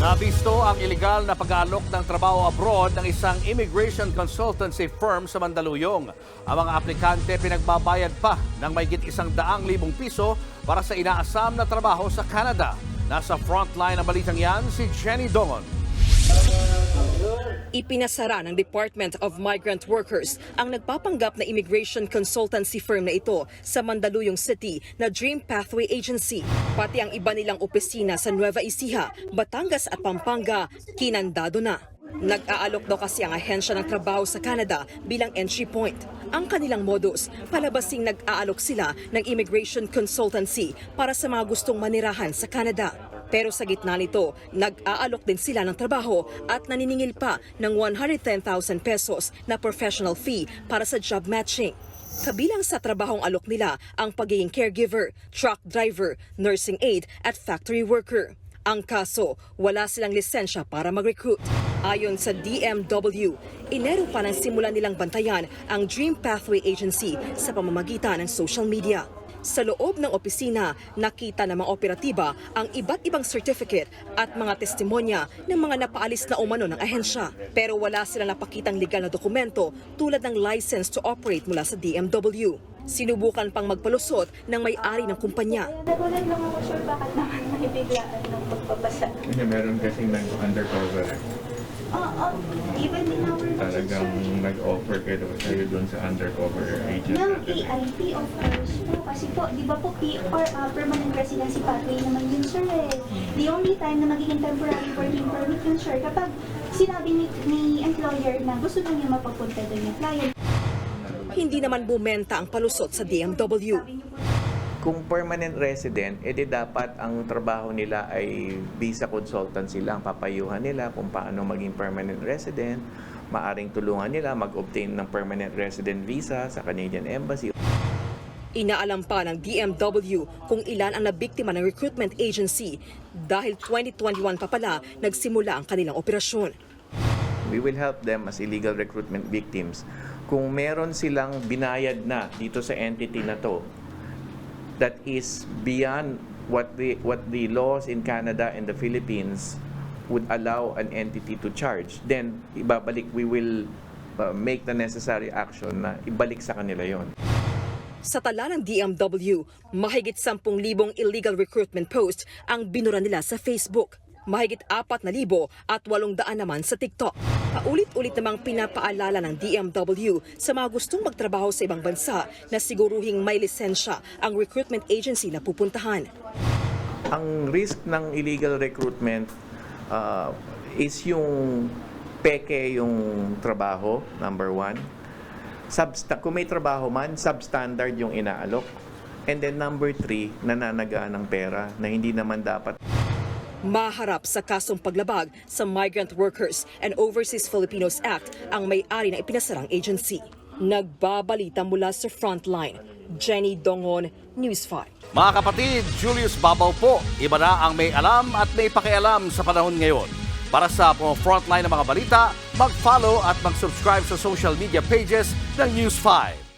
Nabisto ang iligal na pag-aalok ng trabaho abroad ng isang immigration consultancy firm sa Mandaluyong. Ang mga aplikante pinagbabayad pa ng mayigit isang daang libong piso para sa inaasam na trabaho sa Canada. Nasa frontline ng balitang yan si Jenny Dongon. Ipinasara ng Department of Migrant Workers ang nagpapanggap na immigration consultancy firm na ito sa Mandaluyong City na Dream Pathway Agency. Pati ang iba nilang opisina sa Nueva Ecija, Batangas at Pampanga, kinandado na. Nag-aalok daw kasi ang ahensya ng trabaho sa Canada bilang entry point. Ang kanilang modus, palabasing nag-aalok sila ng immigration consultancy para sa mga gustong manirahan sa Canada. Pero sa gitna nito, nag-aalok din sila ng trabaho at naniningil pa ng 110,000 pesos na professional fee para sa job matching. Kabilang sa trabahong alok nila ang pagiging caregiver, truck driver, nursing aide at factory worker. Ang kaso, wala silang lisensya para mag-recruit. Ayon sa DMW, inero pa ng simulan nilang bantayan ang Dream Pathway Agency sa pamamagitan ng social media. Sa loob ng opisina, nakita ng mga operatiba ang iba't ibang certificate at mga testimonya ng mga napaalis na umano ng ahensya. Pero wala silang napakitang legal na dokumento tulad ng license to operate mula sa DMW. Sinubukan pang magpalusot ng may-ari ng kumpanya. Nagulat lang ako, sure, bakit naman may biglaan ng pagpapasa. Kasi meron kasing nag-undercover. Oo, even in our Talagang nag-offer kayo sa'yo doon sa undercover agent Ng natin. AIP, of course po. Kasi po, di ba po, PR, uh, permanent residency pathway naman yun, sir. Eh. The only time na magiging temporary working permit yun, sir, kapag sinabi ni, ni employer na gusto na niya mapapunta doon yung client. Hindi naman bumenta ang palusot sa DMW. Kung permanent resident, edi dapat ang trabaho nila ay visa consultancy lang. Papayuhan nila kung paano maging permanent resident. Maaring tulungan nila mag-obtain ng permanent resident visa sa Canadian Embassy. Inaalam pa ng DMW kung ilan ang nabiktima ng recruitment agency dahil 2021 pa pala nagsimula ang kanilang operasyon. We will help them as illegal recruitment victims. Kung meron silang binayad na dito sa entity na to that is beyond what the what the laws in Canada and the Philippines would allow an entity to charge, then ibabalik we will uh, make the necessary action na ibalik sa kanila yon. Sa tala ng DMW, mahigit 10,000 illegal recruitment post ang binura nila sa Facebook. Mahigit 4,000 at 800 naman sa TikTok. Paulit-ulit namang pinapaalala ng DMW sa mga gustong magtrabaho sa ibang bansa na siguruhing may lisensya ang recruitment agency na pupuntahan. Ang risk ng illegal recruitment uh, is yung peke yung trabaho, number one. Substa- kung may trabaho man, substandard yung inaalok. And then number three, nananagaan ng pera na hindi naman dapat Maharap sa kasong paglabag sa Migrant Workers and Overseas Filipinos Act ang may-ari ng ipinasarang agency. Nagbabalita mula sa Frontline, Jenny Dongon, News 5. Mga kapatid, Julius Babaw po. Iba na ang may alam at may pakialam sa panahon ngayon. Para sa frontline ng mga balita, mag-follow at mag-subscribe sa social media pages ng News 5.